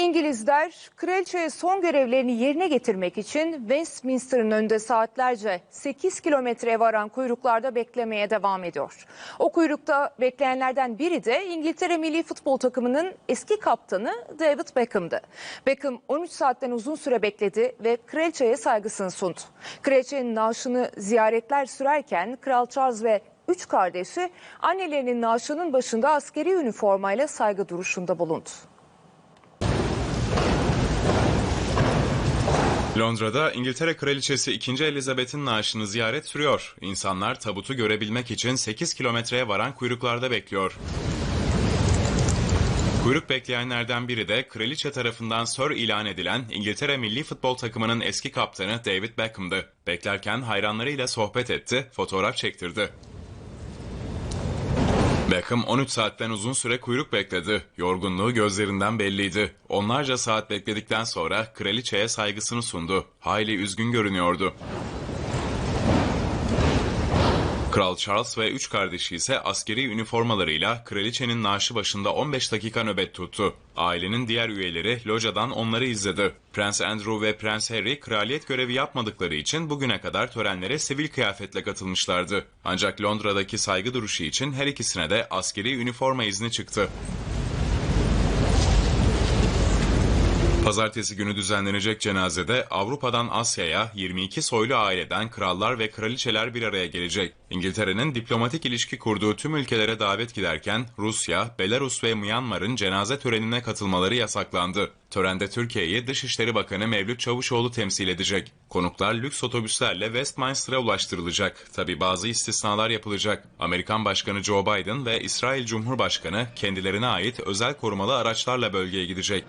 İngilizler kraliçeye son görevlerini yerine getirmek için Westminster'ın önünde saatlerce 8 kilometreye varan kuyruklarda beklemeye devam ediyor. O kuyrukta bekleyenlerden biri de İngiltere milli futbol takımının eski kaptanı David Beckham'dı. Beckham 13 saatten uzun süre bekledi ve kraliçeye saygısını sundu. Kraliçenin naaşını ziyaretler sürerken Kral Charles ve üç kardeşi annelerinin naaşının başında askeri üniformayla saygı duruşunda bulundu. Londra'da İngiltere Kraliçesi 2. Elizabeth'in naaşını ziyaret sürüyor. İnsanlar tabutu görebilmek için 8 kilometreye varan kuyruklarda bekliyor. Kuyruk bekleyenlerden biri de kraliçe tarafından Sir ilan edilen İngiltere milli futbol takımının eski kaptanı David Beckham'dı. Beklerken hayranlarıyla sohbet etti, fotoğraf çektirdi. Beckham 13 saatten uzun süre kuyruk bekledi. Yorgunluğu gözlerinden belliydi. Onlarca saat bekledikten sonra kraliçeye saygısını sundu. Hayli üzgün görünüyordu. Kral Charles ve üç kardeşi ise askeri üniformalarıyla kraliçenin naaşı başında 15 dakika nöbet tuttu. Ailenin diğer üyeleri locadan onları izledi. Prens Andrew ve Prens Harry kraliyet görevi yapmadıkları için bugüne kadar törenlere sivil kıyafetle katılmışlardı. Ancak Londra'daki saygı duruşu için her ikisine de askeri üniforma izni çıktı. Pazartesi günü düzenlenecek cenazede Avrupa'dan Asya'ya 22 soylu aileden krallar ve kraliçeler bir araya gelecek. İngiltere'nin diplomatik ilişki kurduğu tüm ülkelere davet giderken Rusya, Belarus ve Myanmar'ın cenaze törenine katılmaları yasaklandı. Törende Türkiye'yi Dışişleri Bakanı Mevlüt Çavuşoğlu temsil edecek. Konuklar lüks otobüslerle Westminster'a ulaştırılacak. Tabi bazı istisnalar yapılacak. Amerikan Başkanı Joe Biden ve İsrail Cumhurbaşkanı kendilerine ait özel korumalı araçlarla bölgeye gidecek.